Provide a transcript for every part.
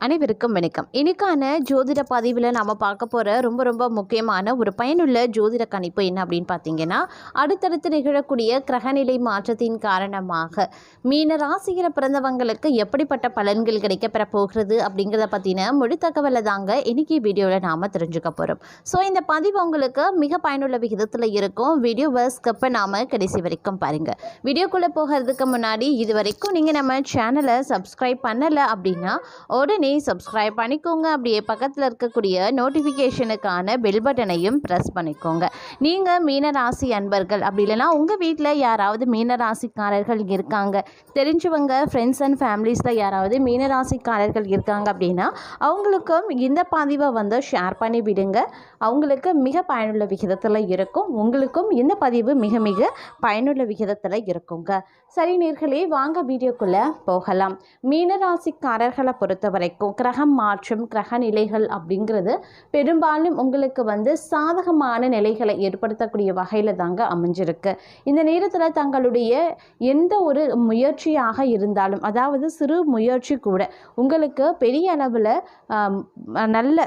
அனைவருக்கும் வணக்கம். இன்னைக்கான ஜோதிட பதிவில் நாம் பார்க்க போகிற ரொம்ப ரொம்ப முக்கியமான ஒரு பயனுள்ள ஜோதிட கணிப்பு என்ன அப்படின்னு பார்த்தீங்கன்னா அடுத்தடுத்து நிகழக்கூடிய கிரகநிலை மாற்றத்தின் காரணமாக மீன ராசியில் பிறந்தவங்களுக்கு எப்படிப்பட்ட பலன்கள் கிடைக்கப்பெற போகிறது அப்படிங்கிறத பற்றின முழு தகவலை தாங்க இன்னைக்கு வீடியோவில் நாம் தெரிஞ்சுக்க போகிறோம் ஸோ இந்த பதிவு உங்களுக்கு மிக பயனுள்ள விகிதத்தில் இருக்கும். வீடியோவை ஸ்கப்பை நாம் கடைசி வரைக்கும் பாருங்கள் வீடியோக்குள்ளே போகிறதுக்கு முன்னாடி இது வரைக்கும் நீங்கள் நம்ம சேனலை சப்ஸ்கிரைப் பண்ணலை அப்படின்னா உடனே சப்ஸ்கிரைப் பண்ணிக்கோங்க. அப்படியே பக்கத்தில் இருக்கக்கூடிய நோட்டிஃபிகேஷனுக்கான பெல் பட்டனையும் ப்ரெஸ் பண்ணிக்கோங்க. நீங்கள் மீனராசி அன்பர்கள் அப்படி இல்லைன்னா உங்கள் வீட்டில் யாராவது மீனராசிக்காரர்கள் இருக்காங்க தெரிஞ்சவங்க ஃப்ரெண்ட்ஸ் அண்ட் ஃபேமிலிஸில் யாராவது மீனராசிக்காரர்கள் இருக்காங்க அப்படின்னா அவங்களுக்கும் இந்த பதிவை வந்து ஷேர் பண்ணி விடுங்க. அவங்களுக்கு மிக பயனுள்ள விகிதத்தில் இருக்கும். உங்களுக்கும் இந்த பதிவு மிக மிக பயனுள்ள விகிதத்தில் இருக்குங்க. சரி நேர்களே வாங்க வீடியோக்குள்ளே போகலாம். மீனராசிக்காரர்களை பொறுத்த வரைக்கும் கிரகம் மாற்றம் கிரக நிலைகள் அப்படிங்கிறது பெரும்பாலும் உங்களுக்கு வந்து சாதகமான நிலைகளை ஏற்படுத்தக்கூடிய வகையில் தாங்க அமைஞ்சிருக்கு. இந்த நேரத்தில் தங்களுடைய எந்த ஒரு முயற்சியாக இருந்தாலும் அதாவது சிறு முயற்சி கூட உங்களுக்கு பெரிய அளவில் நல்ல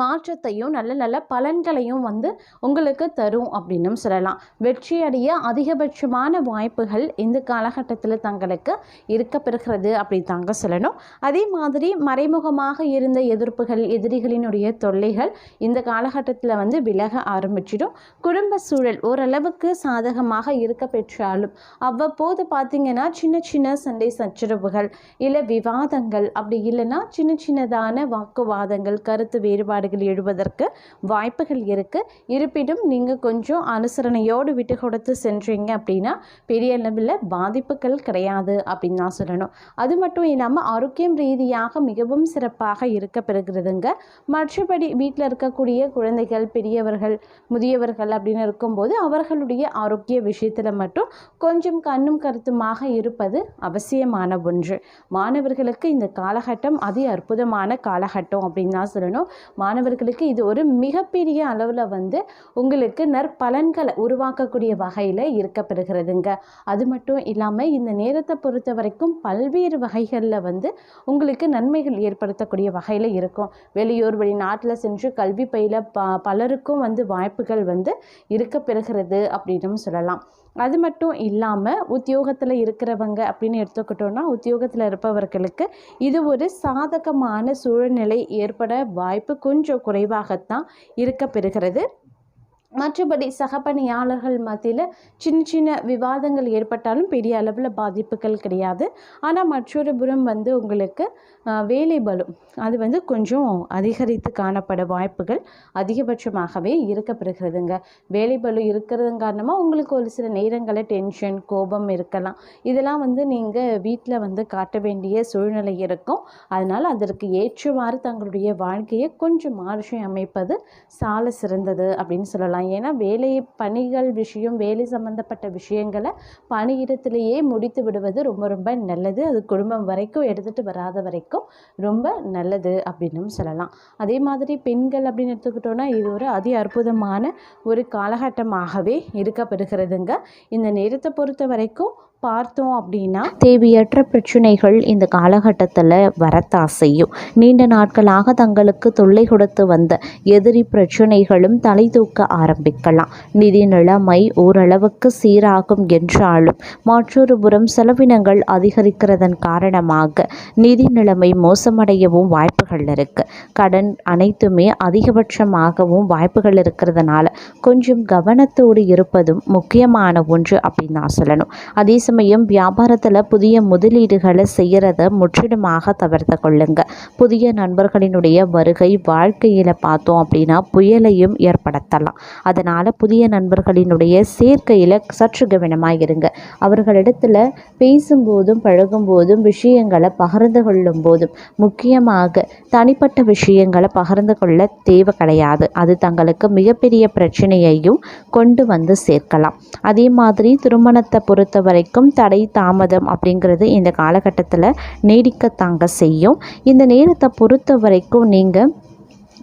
மாற்றத்தையும் நல்ல நல்ல பலன்களையும் வந்து உங்களுக்கு தரும் அப்படின்னும் சொல்லலாம். வெற்றியடைய அதிகபட்சமான வாய்ப்புகள் இந்த காலகட்டத்தில் தங்களுக்கு இருக்க பெறுகிறது அப்படி தாங்க சொல்லணும். அதே மாதிரி மறைமுகமாக இருந்த எதிர்ப்புகள் எதிரிகளினுடைய தொல்லைகள் இந்த காலகட்டத்தில் வந்து விலக ஆரம்பிச்சிடும். குடும்ப சூழல் ஓரளவுக்கு சாதகமாக இருக்க பெற்றாலும் அவ்வப்போது பார்த்திங்கன்னா சின்ன சின்ன சண்டை சச்சரவுகள் இல்லை விவாதங்கள் அப்படி இல்லைன்னா சின்ன சின்னதான வாக்குவாதங்கள் கருத்து வேறுபாடு வேறுபாடுகள் எழுவதற்கு வாய்ப்புகள் இருக்குது இருப்பினும் நீங்கள் கொஞ்சம் அனுசரணையோடு விட்டு கொடுத்து சென்றீங்க அப்படின்னா பெரிய அளவில் பாதிப்புகள் கிடையாது அப்படின்னு தான் சொல்லணும். அது மட்டும் இல்லாமல் ஆரோக்கியம் ரீதியாக மிகவும் சிறப்பாக இருக்க பெறுகிறதுங்க. மற்றபடி வீட்டில் இருக்கக்கூடிய குழந்தைகள் பெரியவர்கள் முதியவர்கள் அப்படின்னு இருக்கும்போது அவர்களுடைய ஆரோக்கிய விஷயத்தில் மட்டும் கொஞ்சம் கண்ணும் கருத்துமாக இருப்பது அவசியமான ஒன்று. மாணவர்களுக்கு இந்த காலகட்டம் அதி அற்புதமான காலகட்டம் அப்படின்னு தான் சொல்லணும். மாணவர்களுக்கு இது ஒரு மிகப்பெரிய அளவில் வந்து உங்களுக்கு நற்பலன்களை உருவாக்கக்கூடிய வகையில் இருக்கப்பெறுகிறதுங்க. அது மட்டும் இல்லாமல் இந்த நேரத்தை பொறுத்த வரைக்கும் பல்வேறு வகைகளில் வந்து உங்களுக்கு நன்மைகள் ஏற்படுத்தக்கூடிய வகையில் இருக்கும். வெளியூர் வெளிநாட்டில் சென்று கல்வி பயில ப பலருக்கும் வந்து வாய்ப்புகள் வந்து இருக்கப்பெறுகிறது அப்படின்னும் சொல்லலாம். அது மட்டும் இல்லாமல் உத்தியோகத்தில் இருக்கிறவங்க அப்படின்னு எடுத்துக்கிட்டோன்னா உத்தியோகத்தில் இருப்பவர்களுக்கு இது ஒரு சாதகமான சூழ்நிலை ஏற்பட வாய்ப்பு கொஞ்சம் குறைவாகத்தான் இருக்க பெறுகிறது மற்றபடி சக பணியாளர்கள் மத்தியில் சின்ன சின்ன விவாதங்கள் ஏற்பட்டாலும் பெரிய அளவில் பாதிப்புகள் கிடையாது. ஆனால் மற்றொரு புறம் வந்து உங்களுக்கு வேலை பலம் அது வந்து கொஞ்சம் அதிகரித்து காணப்பட வாய்ப்புகள் அதிகபட்சமாகவே இருக்கப்பெறுகிறதுங்க. வேலை பலம் இருக்கிறதன் காரணமாக உங்களுக்கு ஒரு சில நேரங்களில் டென்ஷன் கோபம் இருக்கலாம். இதெல்லாம் வந்து நீங்கள் வீட்டில் வந்து காட்ட வேண்டிய சூழ்நிலை இருக்கும். அதனால் அதற்கு ஏற்றவாறு தங்களுடைய வாழ்க்கையை கொஞ்சம் மாற்றி அமைப்பது சால சிறந்தது அப்படின்னு சொல்லலாம். ஏன்னா வேலை பணிகள் விஷயம் வேலை சம்மந்தப்பட்ட விஷயங்களை பணியிடத்திலேயே முடித்து விடுவது ரொம்ப ரொம்ப நல்லது. அது குடும்பம் வரைக்கும் எடுத்துகிட்டு வராத வரைக்கும் ரொம்ப நல்லது அப்படின்னும் சொல்லலாம். அதே மாதிரி பெண்கள் அப்படின்னு எடுத்துக்கிட்டோன்னா இது ஒரு அதி அற்புதமான ஒரு காலகட்டமாகவே இருக்கப்பெறுகிறதுங்க. இந்த நேரத்தை பொறுத்த வரைக்கும் பார்த்தோம் அப்படின்னா தேவையற்ற பிரச்சனைகள் இந்த காலகட்டத்தில் வரத்தான் செய்யும். நீண்ட நாட்களாக தங்களுக்கு தொல்லை கொடுத்து வந்த எதிரி பிரச்சனைகளும் தலை தூக்க ஆரம்பிக்கலாம். நிதி நிலைமை ஓரளவுக்கு சீராகும் என்றாலும் மற்றொரு புறம் செலவினங்கள் அதிகரிக்கிறதன் காரணமாக நிதி நிலைமை மோசமடையவும் வாய்ப்புகள் இருக்குது கடன் அனைத்துமே அதிகபட்சமாகவும் வாய்ப்புகள் இருக்கிறதுனால கொஞ்சம் கவனத்தோடு இருப்பதும் முக்கியமான ஒன்று அப்படின்னு நான் சொல்லணும். அதே சமயம் வியாபாரத்தில் புதிய முதலீடுகளை செய்கிறத முற்றிலுமாக தவிர்த்து கொள்ளுங்க. புதிய நண்பர்களினுடைய வருகை வாழ்க்கையில் பார்த்தோம் அப்படின்னா புயலையும் ஏற்படுத்தலாம். அதனால் புதிய நண்பர்களினுடைய சேர்க்கையில் சற்று கவனமாக இருங்க. அவர்களிடத்தில் பேசும்போதும் பழகும்போதும் விஷயங்களை பகிர்ந்து கொள்ளும் போதும் முக்கியமாக தனிப்பட்ட விஷயங்களை பகிர்ந்து கொள்ள தேவை கிடையாது. அது தங்களுக்கு மிகப்பெரிய பிரச்சனையையும் கொண்டு வந்து சேர்க்கலாம். அதே மாதிரி திருமணத்தை பொறுத்த வரைக்கும் தடை தாமதம் அப்படிங்கிறது இந்த காலகட்டத்தில் நீடிக்கத்தாங்க செய்யும். இந்த நேரத்தை பொறுத்த வரைக்கும் நீங்கள்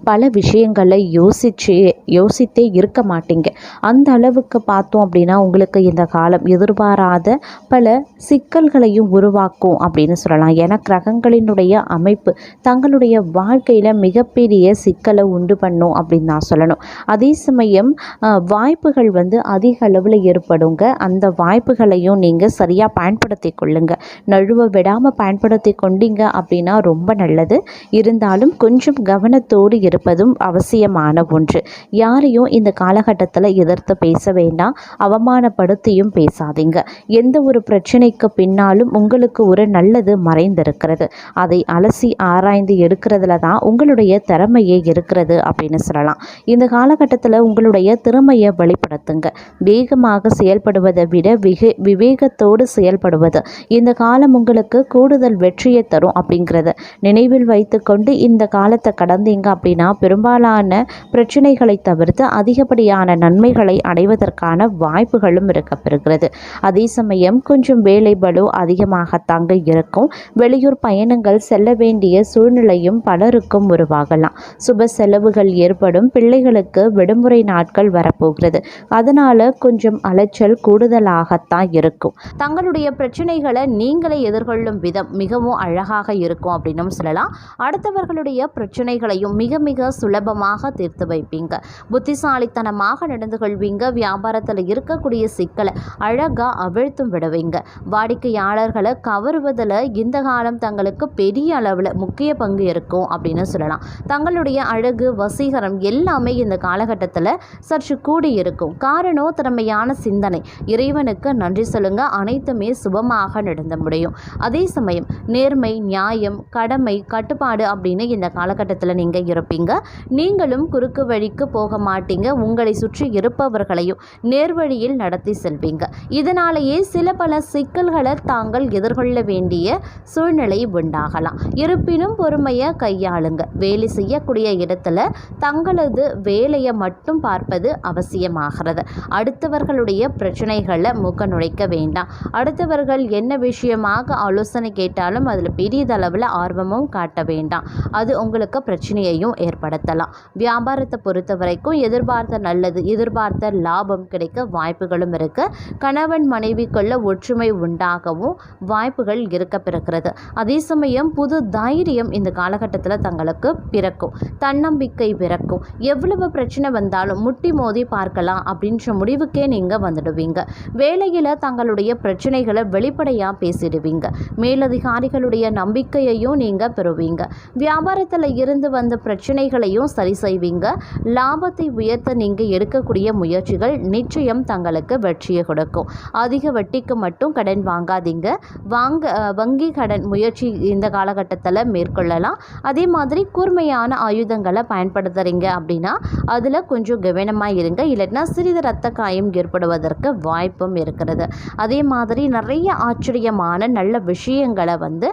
பல விஷயங்களை யோசிச்சு யோசித்தே இருக்க மாட்டீங்க. அந்த அளவுக்கு பார்த்தோம் அப்படின்னா உங்களுக்கு இந்த காலம் எதிர்பாராத பல சிக்கல்களையும் உருவாக்கும் அப்படின்னு சொல்லலாம். ஏன்னா கிரகங்களினுடைய அமைப்பு தங்களுடைய வாழ்க்கையில் மிகப்பெரிய சிக்கலை உண்டு பண்ணும் அப்படின்னு நான் சொல்லணும். அதே சமயம் வாய்ப்புகள் வந்து அதிக அளவில் ஏற்படுங்க. அந்த வாய்ப்புகளையும் நீங்கள் சரியாக பயன்படுத்தி கொள்ளுங்க. நழுவ விடாமல் பயன்படுத்தி கொண்டீங்க அப்படின்னா ரொம்ப நல்லது. இருந்தாலும் கொஞ்சம் கவனத்தோடு இருப்பதும் அவசியமான ஒன்று. யாரையும் இந்த காலகட்டத்தில் எதிர்த்து பேச வேண்டாம். அவமானப்படுத்தியும் பேசாதீங்க. எந்த ஒரு பிரச்சனைக்கு பின்னாலும் உங்களுக்கு ஒரு நல்லது மறைந்திருக்கிறது. அதை அலசி ஆராய்ந்து எடுக்கிறதுல தான் உங்களுடைய திறமையே இருக்கிறது அப்படின்னு சொல்லலாம். இந்த காலகட்டத்தில் உங்களுடைய திறமையை வெளிப்படுத்துங்க. வேகமாக செயல்படுவதை விட விக விவேகத்தோடு செயல்படுவது. இந்த காலம் உங்களுக்கு கூடுதல் வெற்றியை தரும் அப்படிங்கிறத நினைவில் வைத்துக்கொண்டு இந்த காலத்தை கடந்தீங்க அப்படின்னா பெரும்பாலான பிரச்சனைகளை தவிர்த்து அதிகப்படியான நன்மைகளை அடைவதற்கான வாய்ப்புகளும் இருக்கப்பெறுகிறது. அதே சமயம் கொஞ்சம் வேலை பளு அதிகமாகத்தாங்க இருக்கும். வெளியூர் பயணங்கள் செல்ல வேண்டிய சூழ்நிலையும் பலருக்கும் உருவாகலாம். சுப செலவுகள் ஏற்படும். பிள்ளைகளுக்கு விடுமுறை நாட்கள் வரப்போகிறது. அதனால கொஞ்சம் அலைச்சல் கூடுதலாகத்தான் இருக்கும். தங்களுடைய பிரச்சனைகளை நீங்களே எதிர்கொள்ளும் விதம் மிகவும் அழகாக இருக்கும் அப்படின்னும் சொல்லலாம். அடுத்தவர்களுடைய பிரச்சனைகளையும் மிக மிக சுலபமாக தீர்த்து வைப்பீங்க. புத்திசாலித்தனமாக நடந்து கொள்வீங்க. வியாபாரத்தில் இருக்கக்கூடிய சிக்கலை அழகாக அவிழ்த்தும் விடுவீங்க. வாடிக்கையாளர்களை கவருவதில் இந்த காலம் தங்களுக்கு பெரிய அளவில் முக்கிய பங்கு இருக்கும் அப்படின்னு சொல்லலாம். தங்களுடைய அழகு வசீகரம் எல்லாமே இந்த காலகட்டத்தில் சற்று கூடி இருக்கும். காரணம் திறமையான சிந்தனை. இறைவனுக்கு நன்றி சொல்லுங்க. அனைத்துமே சுபமாக நடந்து முடியும். அதே சமயம் நேர்மை நியாயம் கடமை கட்டுப்பாடு அப்படின்னு இந்த காலகட்டத்தில் நீங்கள் இருப்பீங்க. நீங்களும் குறுக்கு வழிக்கு போக மாட்டீங்க. உங்களை சுற்றி இருப்பவர்களையும் நேர்வழியில் நடத்தி செல்வீங்க. இதனாலேயே சில பல சிக்கல்களை தாங்கள் எதிர்கொள்ள வேண்டிய சூழ்நிலை உண்டாகலாம். இருப்பினும் பொறுமையை கையாளுங்க. வேலை செய்யக்கூடிய இடத்துல தங்களது வேலையை மட்டும் பார்ப்பது அவசியமாகிறது. அடுத்தவர்களுடைய பிரச்சனைகளை மூக்க நுழைக்க வேண்டாம். அடுத்தவர்கள் என்ன விஷயமாக ஆலோசனை கேட்டாலும் அதில் பெரியதளவில் ஆர்வமும் காட்ட வேண்டாம். அது உங்களுக்கு பிரச்சனையையும் ஏற்படுத்தலாம். வியாபாரத்தை பொறுத்த வரைக்கும் எதிர்பார்த்த நல்லது எதிர்பார்த்த லாபம் கிடைக்க வாய்ப்புகளும் இருக்கு. கணவன் மனைவிக்குள்ள ஒற்றுமை உண்டாகவும் வாய்ப்புகள் இருக்க பிறக்கிறது. அதே சமயம் புது தைரியம் இந்த காலகட்டத்தில் தங்களுக்கு பிறக்கும். தன்னம்பிக்கை பிறக்கும். எவ்வளவு பிரச்சனை வந்தாலும் முட்டி மோதி பார்க்கலாம் அப்படின்ற முடிவுக்கே நீங்கள் வந்துடுவீங்க. வேலையில் தங்களுடைய பிரச்சனைகளை வெளிப்படையாக பேசிடுவீங்க. மேலதிகாரிகளுடைய நம்பிக்கையையும் நீங்கள் பெறுவீங்க. வியாபாரத்தில் இருந்து வந்த பிரச்சனை பிரச்சனைகளையும் சரி செய்வீங்க. லாபத்தை உயர்த்த நீங்கள் எடுக்கக்கூடிய முயற்சிகள் நிச்சயம் தங்களுக்கு வெற்றியை கொடுக்கும். அதிக வட்டிக்கு மட்டும் கடன் வாங்காதீங்க. வாங்க வங்கி கடன் முயற்சி இந்த காலகட்டத்தில் மேற்கொள்ளலாம். அதே மாதிரி கூர்மையான ஆயுதங்களை பயன்படுத்துகிறீங்க அப்படின்னா அதில் கொஞ்சம் கவனமாக இருங்க. இல்லைன்னா சிறிது ரத்த காயம் ஏற்படுவதற்கு வாய்ப்பும் இருக்கிறது. அதே மாதிரி நிறைய ஆச்சரியமான நல்ல விஷயங்களை வந்து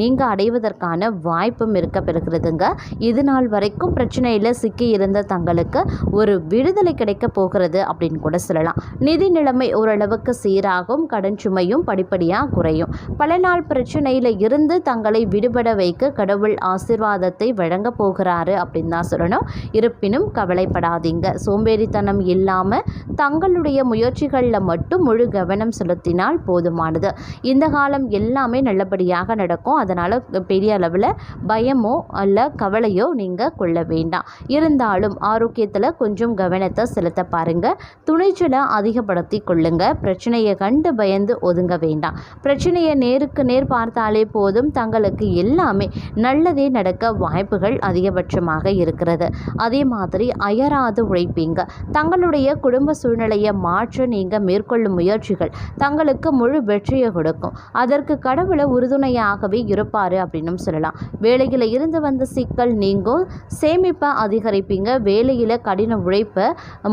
நீங்கள் அடைவதற்கான வாய்ப்பும் இருக்க பெறுகிறதுங்க. இது நாள் வரைக்கும் பிரச்சனையில் சிக்கி இருந்த தங்களுக்கு ஒரு விடுதலை கிடைக்க போகிறது அப்படின்னு கூட சொல்லலாம். நிதி நிலைமை ஓரளவுக்கு சீராகும் கடன் சுமையும் படிப்படியாக குறையும். பல நாள் பிரச்சனையில் இருந்து தங்களை விடுபட வைக்க கடவுள் ஆசிர்வாதத்தை வழங்க போகிறாரு அப்படின்னு தான் சொல்லணும். இருப்பினும் கவலைப்படாதீங்க. சோம்பேறித்தனம் இல்லாமல் தங்களுடைய முயற்சிகளில் மட்டும் முழு கவனம் செலுத்தினால் போதுமானது. இந்த காலம் எல்லாமே நல்லபடியாக நடக்கும். அதனால் பெரிய அளவில் பயமோ அல்ல கவலையோ நீங்கள் கொள்ள வேண்டாம். இருந்தாலும் ஆரோக்கியத்தில் கொஞ்சம் கவனத்தை செலுத்த பாருங்கள் துணிச்சலை அதிகப்படுத்தி கொள்ளுங்க. பிரச்சனையை கண்டு பயந்து ஒதுங்க வேண்டாம். பிரச்சனையை நேருக்கு நேர் பார்த்தாலே போதும். தங்களுக்கு எல்லாமே நல்லதே நடக்க வாய்ப்புகள் அதிகபட்சமாக இருக்கிறது. அதே மாதிரி அயராது உழைப்பீங்க. தங்களுடைய குடும்ப சூழ்நிலையை மாற்ற நீங்கள் மேற்கொள்ளும் முயற்சிகள் தங்களுக்கு முழு வெற்றியை கொடுக்கும். அதற்கு கடவுளை உறுதுணையாகவே இருப்பார் அப்படின்னும் சொல்லலாம். வேலையில் இருந்து வந்த சிக்கல் நீங்கும். சேமிப்பை அதிகரிப்பீங்க வேலையில் கடின உழைப்பை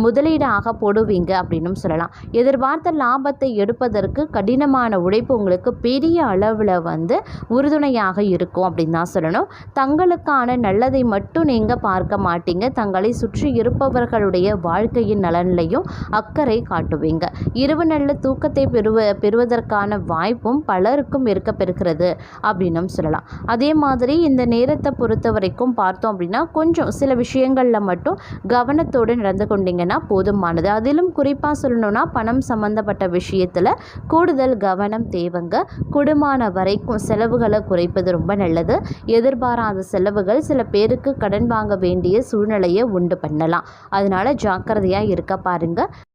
முதலீடாக போடுவீங்க அப்படின்னு சொல்லலாம். எதிர்பார்த்த லாபத்தை எடுப்பதற்கு கடினமான உழைப்பு உங்களுக்கு பெரிய அளவில் வந்து உறுதுணையாக இருக்கும் அப்படின்னு தான் சொல்லணும். தங்களுக்கான நல்லதை மட்டும் நீங்கள் பார்க்க மாட்டீங்க. தங்களை சுற்றி இருப்பவர்களுடைய வாழ்க்கையின் நலன்லையும் அக்கறை காட்டுவீங்க. இரவு நல்ல தூக்கத்தை பெறுவ பெறுவதற்கான வாய்ப்பும் பலருக்கும் இருக்க பெறுகிறது அப்படின்னும் சொல்லலாம். அதே மாதிரி இந்த நேரத்தை பொறுத்த வரைக்கும் பார்த்தோம் பார்த்தோம் அப்படின்னா கொஞ்சம் சில விஷயங்களில் மட்டும் கவனத்தோடு நடந்து கொண்டீங்கன்னா போதுமானது. அதிலும் குறிப்பாக சொல்லணும்னா பணம் சம்மந்தப்பட்ட விஷயத்தில் கூடுதல் கவனம் தேவைங்க. குடும்பமான வரைக்கும் செலவுகளை குறைப்பது ரொம்ப நல்லது. எதிர்பாராத செலவுகள் சில பேருக்கு கடன் வாங்க வேண்டிய சூழ்நிலையை உண்டு பண்ணலாம். அதனால ஜாக்கிரதையாக இருக்க பாருங்க.